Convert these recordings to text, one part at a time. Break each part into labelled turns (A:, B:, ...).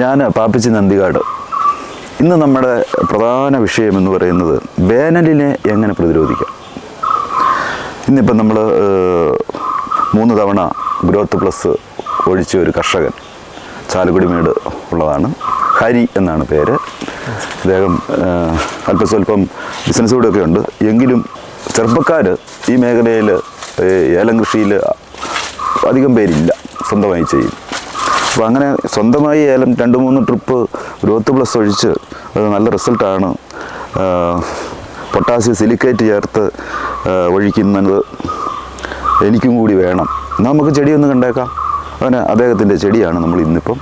A: ഞാൻ പാപ്പിച്ചി നന്ദികാട്. ഇന്ന് നമ്മുടെ പ്രധാന വിഷയം എന്ന് പറയുന്നത് വേനലിനെ എങ്ങനെ പ്രതിരോധിക്കാം? ഇന്നിപ്പം നമ്മൾ മൂന്ന് തവണ ഗ്രോത്ത് പ്ലസ് ഒഴിച്ച ഒരു കർഷകൻ ചാലുകുടിമേട് ഉള്ളതാണ്. ഹരി എന്നാണ് പേര്. അദ്ദേഹം അല്പസ്വല്പം ബിസിനസ് കൂടെ ഒക്കെ ഉണ്ട്. എങ്കിലും ചെറുപ്പക്കാർ ഈ മേഖലയിൽ ഏലം കൃഷിയിൽ അധികം പേരില്ല. സ്വന്തമായി ചെയ്യും. അങ്ങനെ സ്വന്തമായി ഏലം രണ്ട് മൂന്ന് ട്രിപ്പ് ഗ്രോത്ത് പ്ലസ് ഒഴിച്ച് അത് നല്ല റിസൾട്ടാണ് പൊട്ടാസ്യം സിലിക്കേറ്റ് ചേർത്ത് ഒഴിക്കുന്നത് എനിക്കും കൂടി വേണം. എന്നാൽ നമുക്ക് ചെടിയൊന്ന് കണ്ടേക്കാം. അങ്ങനെ അദ്ദേഹത്തിന്റെ ചെടിയാണ് നമ്മൾ ഇന്നിപ്പം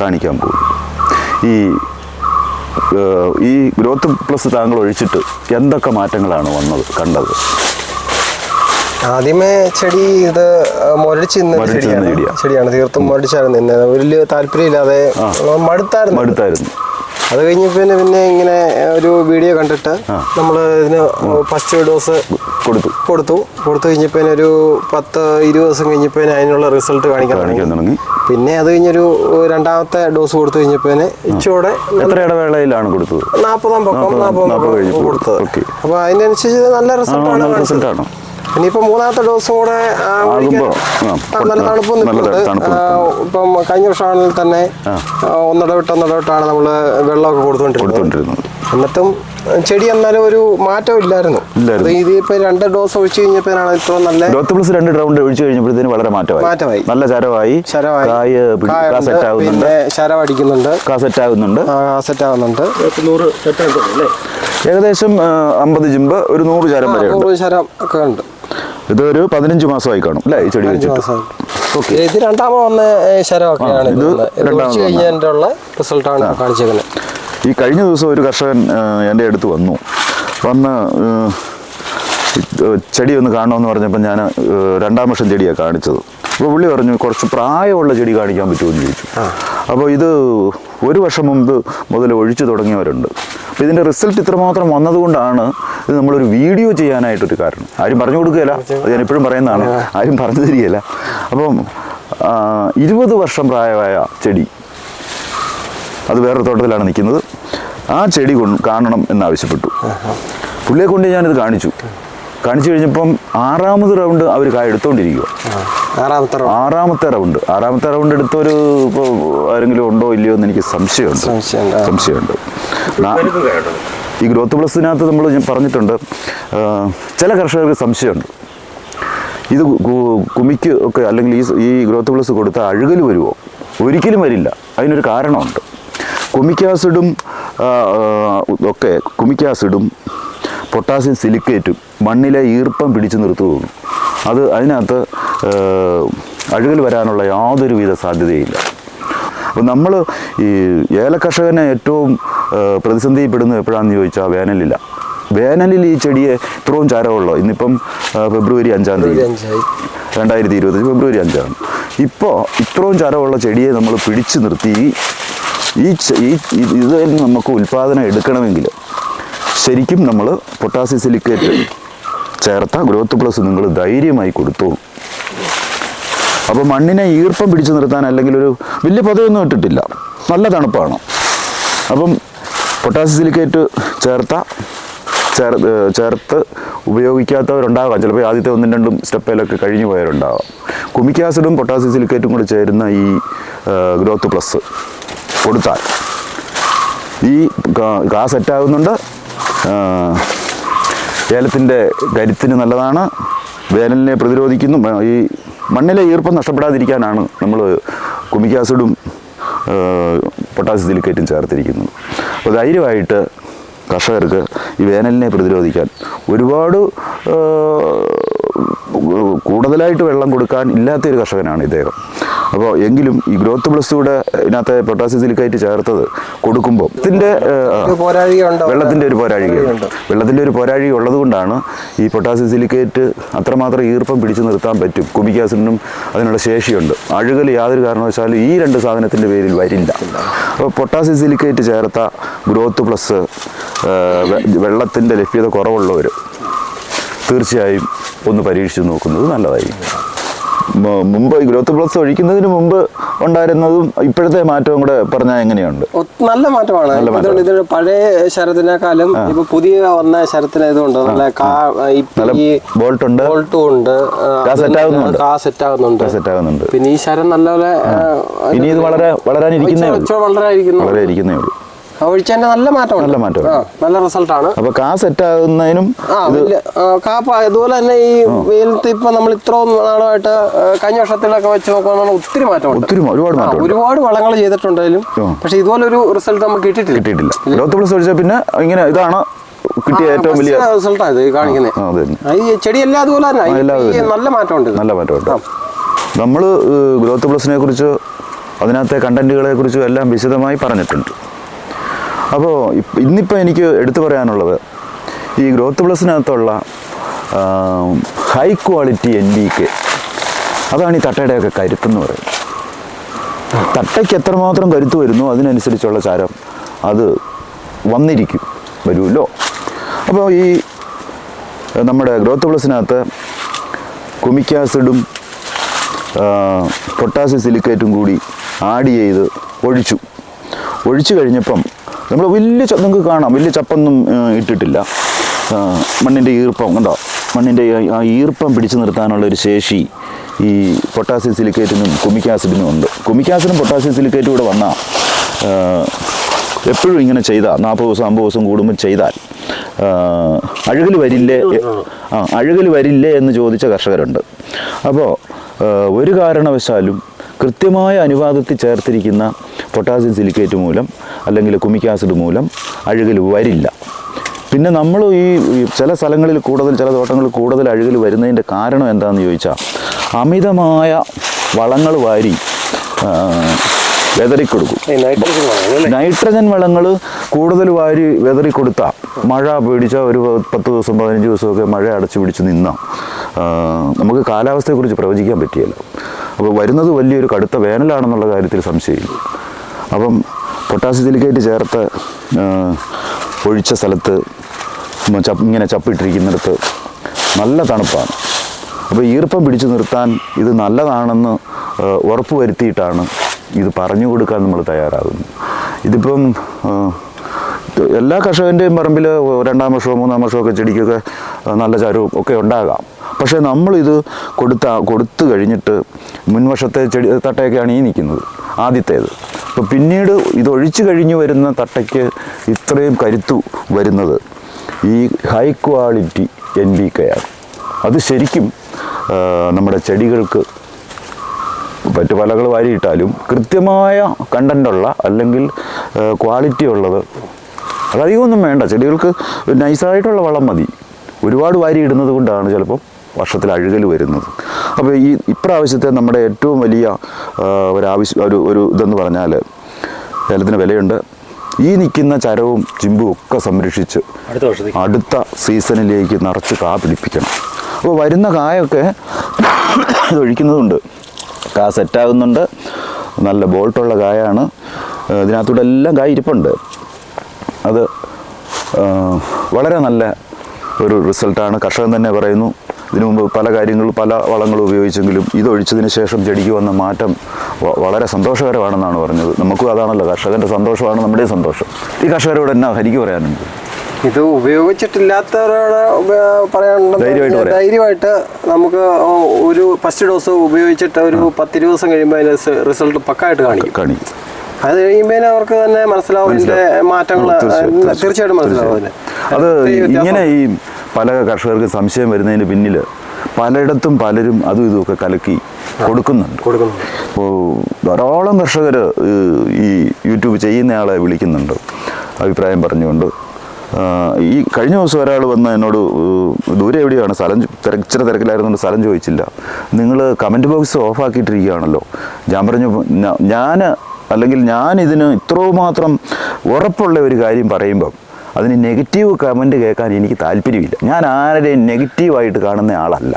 A: കാണിക്കാൻ പോകുന്നത്. ഈ ഈ ഗ്രോത്ത് പ്ലസ് താങ്കൾ ഒഴിച്ചിട്ട് എന്തൊക്കെ മാറ്റങ്ങളാണ് വന്നത് കണ്ടത്?
B: ആദ്യമേ ചെടി ഇത് മുരടിച്ച് നിന്ന ഒരു
A: മുരടിച്ച് നിന്ന
B: ചെടിയാണ്. ചെടിയാണ്. തീർത്തും മുരടിച്ചായിരുന്നു നിന്നത് വലിയ താല്പര്യമില്ലാതെ മടുത്തായിരുന്നു.
A: മടുത്തായിരുന്നു.
B: അത് കഴിഞ്ഞ് പിന്നെ പിന്നെ ഇങ്ങനെ ഒരു വീഡിയോ കണ്ടിട്ട് നമ്മൾ ഇതിന് ഫസ്റ്റ് ഡോസ്
A: കൊടുത്തു.
B: കൊടുത്തു. കൊടുത്തു കഴിഞ്ഞപ്പോൾ ഒരു പത്ത് ഇരുപത് ദിവസം കഴിഞ്ഞപ്പോൾ അതിനുള്ള റിസൾട്ട് കാണിക്കാൻ തുടങ്ങി. പിന്നെ അത് കഴിഞ്ഞൊരു രണ്ടാമത്തെ ഡോസ് കൊടുത്തു കഴിഞ്ഞപ്പോൾ ഇച്ചോടെ
A: എത്ര ഇടവേളയിലാണ് കൊടുത്തത്?
B: നാൽപ്പതാം പക്കം നാൽപ്പതാം പക്കം കൊടുത്തത്.
A: അപ്പൊ
B: അപ്പോൾ അതിനനുസരിച്ച് നല്ല റിസൾട്ടാണ്
A: റിസൾട്ടാണ്.
B: ഇനിയിപ്പോ മൂന്നാമത്തെ ഡോസും കൂടെ നല്ല തണുപ്പ് നിൽക്കുന്നുണ്ട്. ഇപ്പം കഴിഞ്ഞ വർഷമാണെങ്കിൽ തന്നെ ഒന്നിടവിട്ട് ഒന്നിടവിട്ടാണ് നമ്മൾ വെള്ളമൊക്കെ കൊടുത്തുകൊണ്ടിരുന്നത്. എന്നിട്ടും ചെടി എന്നാലും ഒരു മാറ്റം ഇല്ലായിരുന്നു. ഇതിപ്പോ രണ്ട് ഡോസ് ഒഴിച്ചു കഴിഞ്ഞപ്പോഴാണ് ഇത്ര നല്ല
A: ഗ്രോത്ത് പ്ലസ് രണ്ട് റൗണ്ട് ഒഴിച്ചു കഴിഞ്ഞപ്പോഴത്തേന് വളരെ മാറ്റമായി.
B: മാറ്റമായി.
A: നല്ല ചരവായി.
B: ശരമായി
A: കായ് സെറ്റ് ആവുന്നുണ്ട്
B: പിന്നെ ശരം അടിക്കുന്നുണ്ട്.
A: കാ സെറ്റ് ആവുന്നുണ്ട്
B: സെറ്റ് ആവുന്നുണ്ട്
A: ഏകദേശം അമ്പത് ജിമ്പ് ഒരു നൂറ് ചരം വരെ ഉണ്ട്
B: നൂറ് ശരം ഒക്കെ ഉണ്ട്.
A: ഇതൊരു പതിനഞ്ച് മാസമായി കാണും അല്ലേ? ഈ ചെടി വെച്ചിട്ട്.
B: ഇത് രണ്ടാമത് വന്ന ശരമൊക്കെയാണ്
A: ആ,
B: ഇത്
A: ഇത്
B: വന്നത്. ഇത്
A: രണ്ടാമത്
B: കഴിഞ്ഞതിന്റെ റിസൾട്ടാണ് കാണിച്ചേക്കുന്നത്.
A: ഈ കഴിഞ്ഞ ദിവസം ഒരു കർഷകൻ എന്റെ അടുത്ത് വന്നു. വന്ന് ചെടി ഒന്ന് കാണണമെന്ന് പറഞ്ഞപ്പോൾ ഞാൻ രണ്ടാം വർഷം ചെടിയാണ് കാണിച്ചത്. അപ്പോൾ പുള്ളി പറഞ്ഞു കുറച്ച് പ്രായമുള്ള ചെടി കാണിക്കാൻ പറ്റുമെന്ന് ചോദിച്ചു. അപ്പോൾ ഇത് ഒരു വർഷം മുമ്പ് മുതൽ ഒഴിച്ചു തുടങ്ങിയവരുണ്ട്. ഇതിന്റെ റിസൾട്ട് ഇത്രമാത്രം വന്നതുകൊണ്ടാണ് ഇത് നമ്മളൊരു വീഡിയോ ചെയ്യാനായിട്ടൊരു കാരണം. ആരും പറഞ്ഞു കൊടുക്കുകയില്ല. അത് ഞാൻ എപ്പോഴും പറയുന്നതാണ്. ആരും പറഞ്ഞു തരികയില്ല. അപ്പം ഇരുപത് വർഷം പ്രായമായ ചെടി. അത് വേറൊരു തോട്ടത്തിലാണ് നിൽക്കുന്നത്. ആ ചെടി കാണണം എന്നാവശ്യപ്പെട്ടു. പുള്ളിയെ കൊണ്ട് ഞാനിത് കാണിച്ചു. കാണിച്ചു കഴിഞ്ഞപ്പം ആറാമത് റൗണ്ട് അവർ കായ എടുത്തുകൊണ്ടിരിക്കുക
B: ആറാമത്തെ റൗണ്ട്.
A: ആറാമത്തെ റൗണ്ട്. ആറാമത്തെ റൗണ്ട് എടുത്തൊരു ഇപ്പോൾ ആരെങ്കിലും ഉണ്ടോ ഇല്ലയോ എന്ന് എനിക്ക് സംശയമുണ്ട്.
B: സംശയമുണ്ട്.
A: ഈ ഗ്രോത്ത് പ്ലസിനകത്ത് നമ്മൾ ഞാൻ പറഞ്ഞിട്ടുണ്ട്. ചില കർഷകർക്ക് സംശയമുണ്ട്. ഇത് കുമിക്ക് ഒക്കെ അല്ലെങ്കിൽ ഈ ഈ ഗ്രോത്ത് പ്ലസ് കൊടുത്താൽ അഴുകൽ വരുമോ ഒരിക്കലും വരില്ല. അതിനൊരു കാരണമുണ്ട്. കുമിക് ആസിഡും ആ, ആ, ഒക്കെ കുമിക് ആസിഡും പൊട്ടാസ്യം സിലിക്കേറ്റും മണ്ണിലെ ഈർപ്പം പിടിച്ചു നിർത്തുകയുള്ളൂ അത് അതിനകത്ത് അഴുകൽ വരാനുള്ള യാതൊരുവിധ സാധ്യതയില്ല. അപ്പോൾ നമ്മൾ ഈ ഏലകർഷകനെ ഏറ്റവും പ്രതിസന്ധിപ്പെടുന്നത് എപ്പോഴാണെന്ന് ചോദിച്ചാൽ വേനലില്ല വേനലിൽ ഈ ചെടിയെ ഇത്രയും ചാരമുള്ളൂ? ഇന്നിപ്പം ഫെബ്രുവരി അഞ്ചാം തീയതി. രണ്ടായിരത്തി ഇരുപത്തഞ്ച് ഫെബ്രുവരി അഞ്ചാണ്. ഇപ്പോൾ ഇത്രയും ചരമുള്ള ചെടിയെ നമ്മൾ പിടിച്ചു നിർത്തി ഈ- ഇത് നമുക്ക് ഉൽപ്പാദനം എടുക്കണമെങ്കിൽ ശരിക്കും നമ്മൾ പൊട്ടാസ്യം സിലിക്കേറ്റ് ചേർത്ത ഗ്രോത്ത് പ്ലസ് നിങ്ങൾ ധൈര്യമായി കൊടുത്തോളൂ അപ്പോൾ മണ്ണിനെ ഈർപ്പം പിടിച്ചു നിർത്താൻ അല്ലെങ്കിൽ ഒരു വലിയ പദവിയൊന്നും ഇട്ടിട്ടില്ല. നല്ല തണുപ്പാണ്. അപ്പം പൊട്ടാസ്യം സിലിക്കേറ്റ് ചേർത്ത ചേർത്ത് ഉപയോഗിക്കാത്തവരുണ്ടാകാം ചിലപ്പോൾ ആദ്യത്തെ ഒന്നും രണ്ടും സ്റ്റെപ്പിലൊക്കെ കഴിഞ്ഞു പോയവരുണ്ടാകാം കുമിക് ആസിഡും പൊട്ടാസ്യം സിലിക്കേറ്റും കൂടി ചേരുന്ന ഈ ഗ്രോത്ത് പ്ലസ് കൊടുത്താൽ ഈ കാ സെറ്റാകുന്നുണ്ട് ഏലത്തിന്റെ കരുത്തിന് നല്ലതാണ്. വേനലിനെ പ്രതിരോധിക്കുന്നു. ഈ മണ്ണിലെ ഈർപ്പം നഷ്ടപ്പെടാതിരിക്കാനാണ് നമ്മൾ കുമിക് ആസിഡും സിലിക്കേറ്റും ചേർത്തിരിക്കുന്നത്. അപ്പോൾ ധൈര്യമായിട്ട് കർഷകർക്ക് ഈ വേനലിനെ പ്രതിരോധിക്കാൻ ഒരുപാട് കൂടുതലായിട്ട് വെള്ളം കൊടുക്കാൻ ഇല്ലാത്തൊരു കർഷകനാണ് ഇദ്ദേഹം. അപ്പോൾ എങ്കിലും ഈ ഗ്രോത്ത് പ്ലസ് കൂടെ ഇതിനകത്ത് പൊട്ടാസ്യം സിലിക്കേറ്റ് ചേർത്തത് കൊടുക്കുമ്പോൾ
B: ഇതിന്റെ.
A: വെള്ളത്തിന്റെ ഒരു പോരാഴികയുണ്ട്? വെള്ളത്തിന്റെ ഒരു പോരാഴിക ഉള്ളത് കൊണ്ടാണ് ഈ പൊട്ടാസ്യം സിലിക്കേറ്റ് അത്രമാത്രം ഈർപ്പം പിടിച്ചു നിർത്താൻ പറ്റും. കുമിക്കാസിനും ആസിഡിനും അതിനുള്ള ശേഷിയുണ്ട്. അഴുകൽ യാതൊരു കാരണവശാലും ഈ രണ്ട് സാധനത്തിന്റെ പേരിൽ വരില്ല. അപ്പോൾ പൊട്ടാസ്യം സിലിക്കേറ്റ് ചേർത്ത ഗ്രോത്ത് പ്ലസ് വെള്ളത്തിന്റെ ലഭ്യത കുറവുള്ളവർ തീർച്ചയായും ഒന്ന് പരീക്ഷിച്ച് നോക്കുന്നത് നല്ലതായിരിക്കും. മുമ്പ് ഗ്രോത്ത് പ്ലസ് ഒഴിക്കുന്നതിന് മുമ്പ് ഉണ്ടായിരുന്നതും ഇപ്പോഴത്തെ മാറ്റവും കൂടെ പറഞ്ഞാൽ എങ്ങനെയുണ്ട്?
B: നല്ല മാറ്റമാണ്. ഇതിന് പഴയ ശരത്തിനേക്കാളും ഇപ്പൊ പുതിയ വന്ന ശരത്തിന് ഇതുണ്ട്. നല്ല
A: ബോൾട്ട് ഉണ്ട്.
B: ബോൾട്ടും ഉണ്ട്
A: ആവുന്നുണ്ട്.
B: സെറ്റ് ആവുന്നുണ്ട്
A: സെറ്റ് ആകുന്നുണ്ട്
B: പിന്നെ ഈ ശരം നല്ലപോലെ
A: ഇനി ഇത് വളരെ വളരാനിരിക്കുന്നേ ഉള്ളൂ.
B: ഒഴിച്ചതിന്റെ നല്ല മാറ്റമുണ്ട്.
A: നല്ല
B: മാറ്റം നല്ല റിസൾട്ട് ആണ്
A: അപ്പൊ കാ സെറ്റ് ആകുന്നതിനും
B: കാപ്പ അതുപോലെ തന്നെ ഈ വെയിലത്ത് ഇപ്പൊ നമ്മൾ ഇത്രയും നാളായിട്ട് കഴിഞ്ഞ വർഷത്തിലൊക്കെ വെച്ച് നോക്കുകയാണെങ്കിൽ ഒത്തിരി മാറ്റമുണ്ട്.
A: ഒത്തിരി ഒരുപാട് മാറ്റം
B: ഒരുപാട് വളങ്ങൾ ചെയ്തിട്ടുണ്ടെങ്കിലും. പക്ഷെ ഇതുപോലെ ഒരു റിസൾട്ട് നമുക്ക് കിട്ടിയിട്ടില്ല.
A: കിട്ടിയിട്ടില്ല. ഗ്രോത്ത് പ്ലസ് ഒഴിച്ചാൽ പിന്നെ ഇങ്ങനെ ഇതാണ് കിട്ടിയ ഏറ്റവും വലിയ
B: റിസൾട്ടാണ് ഇത് കാണിക്കുന്നത്. ഈ
A: ചെടി എല്ലാം അതുപോലെ തന്നെ.
B: നല്ല മാറ്റമുണ്ട്
A: നല്ല മാറ്റമുണ്ട്. നമ്മൾ ഗ്രോത്ത് പ്ലസിനെ കുറിച്ച് അതിനകത്തെ കണ്ടന്റുകളെ കുറിച്ചും എല്ലാം വിശദമായി പറഞ്ഞിട്ടുണ്ട്. അപ്പോൾ ഇന്നിപ്പോൾ എനിക്ക് എടുത്തു പറയാനുള്ളത് ഈ growth പ്ലസിനകത്തുള്ള high quality N D K അതാണ് ഈ തട്ടയുടെയൊക്കെ കരുത്തെന്ന് പറയുന്നത്. തട്ടയ്ക്ക് എത്രമാത്രം കരുത്ത് വരുന്നു അതിനനുസരിച്ചുള്ള ചാരം അത് വന്നിരിക്കും വരുമല്ലോ. അപ്പോൾ ഈ നമ്മുടെ ഗ്രോത്ത് പ്ലസിനകത്ത് കുമിക്കാസിഡും പൊട്ടാസ്യം സിലിക്കേറ്റും കൂടി ആഡ് ചെയ്ത് ഒഴിച്ചു. ഒഴിച്ചു കഴിഞ്ഞപ്പം നമ്മൾ വലിയ നിങ്ങൾക്ക് കാണാം. വലിയ ചപ്പൊന്നും ഇട്ടിട്ടില്ല. മണ്ണിന്റെ ഈർപ്പം കണ്ടോ? മണ്ണിന്റെ ആ ഈർപ്പം പിടിച്ചു നിർത്താനുള്ള ഒരു ശേഷി ഈ പൊട്ടാസ്യം സിലിക്കേറ്റിനും കുമിക് ആസിഡിനും ഉണ്ട്. കുമിക് ആസിഡും പൊട്ടാസ്യം സിലിക്കേറ്റും കൂടെ വന്നാൽ എപ്പോഴും ഇങ്ങനെ ചെയ്താൽ നാൽപ്പത് ദിവസം അമ്പത് ദിവസം കൂടുമ്പോൾ ചെയ്താൽ അഴുകൽ വരില്ലേ ആ അഴുകൽ വരില്ലേ എന്ന് ചോദിച്ച കർഷകരുണ്ട്. അപ്പോൾ ഒരു കാരണവശാലും കൃത്യമായ അനുവാദത്തിൽ ചേർത്തിരിക്കുന്ന പൊട്ടാസ്യം സിലിക്കേറ്റ് മൂലം അല്ലെങ്കിൽ കുമിക് ആസിഡ് മൂലം അഴുകൽ വരില്ല. പിന്നെ നമ്മൾ ഈ ചില സ്ഥലങ്ങളിൽ കൂടുതൽ ചില തോട്ടങ്ങളിൽ കൂടുതൽ അഴുകൽ വരുന്നതിന്റെ കാരണം എന്താണെന്ന് ചോദിച്ചാൽ അമിതമായ വളങ്ങൾ വാരി വെതറിക്കൊടുക്കും.
B: നൈട്രജൻ വളങ്ങൾ അല്ലേ?
A: നൈട്രജൻ വളങ്ങൾ കൂടുതൽ വാരി വെതറിക്കൊടുത്താൽ മഴ പേടിച്ച ഒരു പത്ത് ദിവസം പതിനഞ്ച് ദിവസമൊക്കെ മഴ അടച്ചു പിടിച്ച് നിന്നാൽ നമുക്ക് കാലാവസ്ഥയെക്കുറിച്ച് പ്രവചിക്കാൻ പറ്റിയല്ലോ. അപ്പോൾ വരുന്നത് വലിയൊരു കടുത്ത വേനലാണെന്നുള്ള കാര്യത്തിൽ സംശയമില്ല. അപ്പം പൊട്ടാസ്യം സിലിക്കേറ്റ് ചേർത്ത് ഒഴിച്ച സ്ഥലത്ത് ഇങ്ങനെ ചപ്പിട്ടിരിക്കുന്നിടത്ത് നല്ല തണുപ്പാണ്. അപ്പോൾ ഈർപ്പം പിടിച്ചു നിർത്താൻ ഇത് നല്ലതാണെന്ന് ഉറപ്പ് വരുത്തിയിട്ടാണ് ഇത് പറഞ്ഞു കൊടുക്കാൻ നമ്മൾ തയ്യാറാകുന്നത്. ഇതിപ്പം എല്ലാ കർഷകന്റെയും പറമ്പിൽ രണ്ടാം വർഷമോ മൂന്നാം വർഷമോ ഒക്കെ ചെടിക്കൊക്കെ നല്ല ചരവും ഒക്കെ ഉണ്ടാകാം. പക്ഷേ നമ്മളിത് കൊടുത്ത കൊടുത്തു കഴിഞ്ഞിട്ട് മുൻവശത്തെ ചെടി തട്ടയൊക്കെയാണ് ഈ നിൽക്കുന്നത് ആദ്യത്തേത്. അപ്പോൾ പിന്നീട് ഇതൊഴിച്ചു കഴിഞ്ഞു വരുന്ന തട്ടയ്ക്ക് ഇത്രയും കരുത്തു വരുന്നത് ഈ ഹൈ ക്വാളിറ്റി എൻ ബി കെയാണ് അത് ശരിക്കും നമ്മുടെ ചെടികൾക്ക് മറ്റു പലകൾ വാരിയിട്ടാലും കൃത്യമായ കണ്ടന്റുള്ള അല്ലെങ്കിൽ ക്വാളിറ്റി ഉള്ളത് അതധികമൊന്നും വേണ്ട. ചെടികൾക്ക് നൈസായിട്ടുള്ള വളം മതി. ഒരുപാട് വാരി ഇടുന്നത് കൊണ്ടാണ് ചിലപ്പം വർഷത്തിൽ അഴുകൽ വരുന്നത്. അപ്പോൾ ഈ ഇപ്രാവശ്യത്തെ നമ്മുടെ ഏറ്റവും വലിയ ഒരാവശ്യം ഒരു ഒരു ഇതെന്ന് പറഞ്ഞാൽ ഏലത്തിന് വിലയുണ്ട്. ഈ നിൽക്കുന്ന ചരവും ചിമ്പും ഒക്കെ സംരക്ഷിച്ച്
B: അടുത്ത
A: സീസണിലേക്ക് നിറച്ച് കാ പിടിപ്പിക്കണം. അപ്പോൾ വരുന്ന കായൊക്കെ ഒഴിക്കുന്നതുണ്ട്. കാ സെറ്റാകുന്നുണ്ട്. നല്ല ബോൾട്ടുള്ള കായാണ്. ഇതിനകത്തൂടെ എല്ലാം കായ ഇരിപ്പുണ്ട്. അത് വളരെ നല്ല ഒരു റിസൾട്ടാണ്. കർഷകൻ തന്നെ പറയുന്നു ഇതിനു മുമ്പ് പല കാര്യങ്ങളും പല വളങ്ങളും ഉപയോഗിച്ചെങ്കിലും ഇതൊഴിച്ചതിന് ശേഷം ചെടിക്ക് വന്ന മാറ്റം വളരെ സന്തോഷകരമാണെന്നാണ് പറഞ്ഞത്. നമുക്കും അതാണല്ലോ കർഷകന്റെ സന്തോഷമാണ് നമ്മുടെ സന്തോഷം. ഈ കർഷകരോട് എന്നാ ഹരിക്ക് പറയാനുണ്ട്?
B: ഇത് ഉപയോഗിച്ചിട്ടില്ലാത്തവരോട് ഉപ-
A: ധൈര്യമായിട്ട്
B: ധൈര്യമായിട്ട് നമുക്ക് ഒരു ഫസ്റ്റ് ഡോസ് ഉപയോഗിച്ചിട്ട് ഒരു പത്ത് ദിവസം കഴിയുമ്പോൾ അതിന് റിസൾട്ട് പക്കായിട്ട് കാണിക്കും.
A: കാണിക്കും.
B: അത് കഴിയുമ്പോൾ അവർക്ക് തന്നെ മനസ്സിലാവും ഇതിന്റെ മാറ്റങ്ങൾ
A: തീർച്ചയായും, തീർച്ചയായും.
B: തീർച്ചയായിട്ടും മനസ്സിലാവും
A: അത് ഇങ്ങനെ ഈ പല കർഷകർക്ക് സംശയം വരുന്നതിന് പിന്നിൽ പലയിടത്തും പലരും അതും ഇതുമൊക്കെ കലക്കി കൊടുക്കുന്നുണ്ട്. അപ്പോൾ ധാരാളം കർഷകർ ഈ യൂട്യൂബ് ചെയ്യുന്നയാളെ വിളിക്കുന്നുണ്ട്. അഭിപ്രായം പറഞ്ഞുകൊണ്ട്. ഈ കഴിഞ്ഞ ദിവസം ഒരാൾ വന്ന് എന്നോട് ദൂരെ എവിടെയാണ് സ്ഥലം തിരക്ക് ഇച്ചിരി തിരക്കിലായിരുന്നുകൊണ്ട് സ്ഥലം ചോദിച്ചില്ല. നിങ്ങൾ കമന്റ് ബോക്സ് ഓഫാക്കിയിട്ടിരിക്കുകയാണല്ലോ. ഞാൻ പറഞ്ഞു ഞാൻ അല്ലെങ്കിൽ ഞാൻ ഇതിന് ഇത്രമാത്രം മാത്രം ഉറപ്പുള്ള ഒരു കാര്യം പറയുമ്പം അതിന് നെഗറ്റീവ് കമന്റ് കേൾക്കാൻ എനിക്ക് താല്പര്യമില്ല. ഞാൻ ആരുടെയും നെഗറ്റീവായിട്ട് കാണുന്ന ആളല്ല.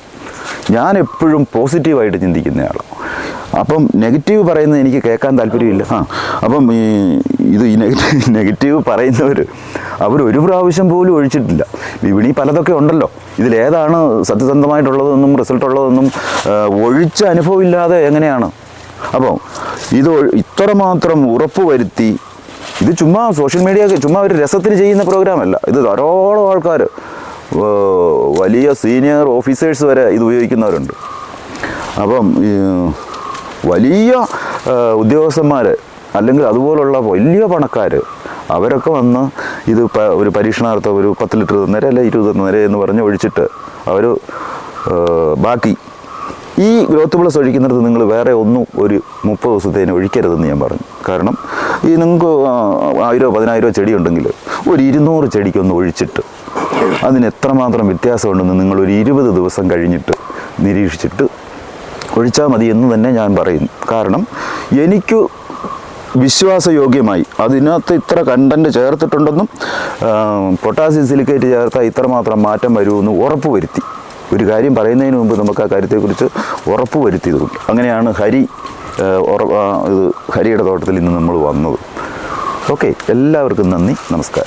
A: ഞാൻ എപ്പോഴും പോസിറ്റീവായിട്ട് ചിന്തിക്കുന്നയാളാണ് അപ്പം നെഗറ്റീവ് പറയുന്നത് എനിക്ക് കേൾക്കാൻ താല്പര്യമില്ല. ആ അപ്പം ഈ ഇത് ഈ നെഗറ്റീവ് നെഗറ്റീവ് പറയുന്നവർ അവർ ഒരു പ്രാവശ്യം പോലും ഒഴിച്ചിട്ടില്ല. വിപണി പലതൊക്കെ ഉണ്ടല്ലോ. ഇതിലേതാണ് സത്യസന്ധമായിട്ടുള്ളതെന്നും റിസൾട്ട് ഉള്ളതെന്നും ഒഴിച്ച അനുഭവമില്ലാതെ എങ്ങനെയാണ് അപ്പോൾ ഇത് ഇത്രമാത്രം ഉറപ്പ് വരുത്തി ഇത് ചുമ്മാ സോഷ്യൽ മീഡിയ ചുമ്മാ ഒരു രസത്തിന് ചെയ്യുന്ന പ്രോഗ്രാമല്ല ഇത് ധാരാളം ആൾക്കാർ വലിയ സീനിയർ ഓഫീസേഴ്സ് വരെ ഇത് ഉപയോഗിക്കുന്നവരുണ്ട്. അപ്പം വലിയ ഉദ്യോഗസ്ഥന്മാർ അല്ലെങ്കിൽ അതുപോലുള്ള വലിയ പണക്കാർ അവരൊക്കെ വന്ന് ഇത് ഒരു പരീക്ഷണാർത്ഥം ഒരു പത്ത് ലിറ്റർ തന്നേരം അല്ലെ ഇരുപത് തന്നേരം എന്ന് പറഞ്ഞ് ഒഴിച്ചിട്ട് അവർ ബാക്കി ഈ ഗ്രോത്ത് പ്ലസ് ഒഴിക്കുന്നിടത്ത് നിങ്ങൾ വേറെ ഒന്നും ഒരു മുപ്പത് ദിവസത്തേന് ഒഴിക്കരുതെന്ന് ഞാൻ പറഞ്ഞു. കാരണം ഈ നിങ്ങൾക്ക് ആയിരോ പതിനായിരോ ചെടി ഉണ്ടെങ്കിൽ ഒരു ഇരുന്നൂറ് ചെടിക്കൊന്ന് ഒഴിച്ചിട്ട് അതിന് എത്രമാത്രം വ്യത്യാസമുണ്ടെന്ന് ഒരു ഇരുപത് ദിവസം കഴിഞ്ഞിട്ട് നിരീക്ഷിച്ചിട്ട് ഒഴിച്ചാൽ മതി എന്ന് തന്നെ ഞാൻ പറയുന്നു. കാരണം എനിക്ക് വിശ്വാസയോഗ്യമായി അതിനകത്ത് ഇത്ര കണ്ടന്റ് ചേർത്തിട്ടുണ്ടെന്നും പൊട്ടാസ്യം സിലിക്കേറ്റ് ചേർത്താൽ ഇത്രമാത്രം മാറ്റം വരുമെന്ന് ഉറപ്പ് വരുത്തി ഒരു കാര്യം പറയുന്നതിന് മുമ്പ് നമുക്ക് ആ കാര്യത്തെക്കുറിച്ച് ഉറപ്പ് വരുത്തിയതുകൊണ്ട്. അങ്ങനെയാണ് ഹരി ഇത് ഹരിയുടെ തോട്ടത്തിൽ ഇന്ന് നമ്മൾ വന്നത്. ഓക്കെ എല്ലാവർക്കും നന്ദി നമസ്കാരം.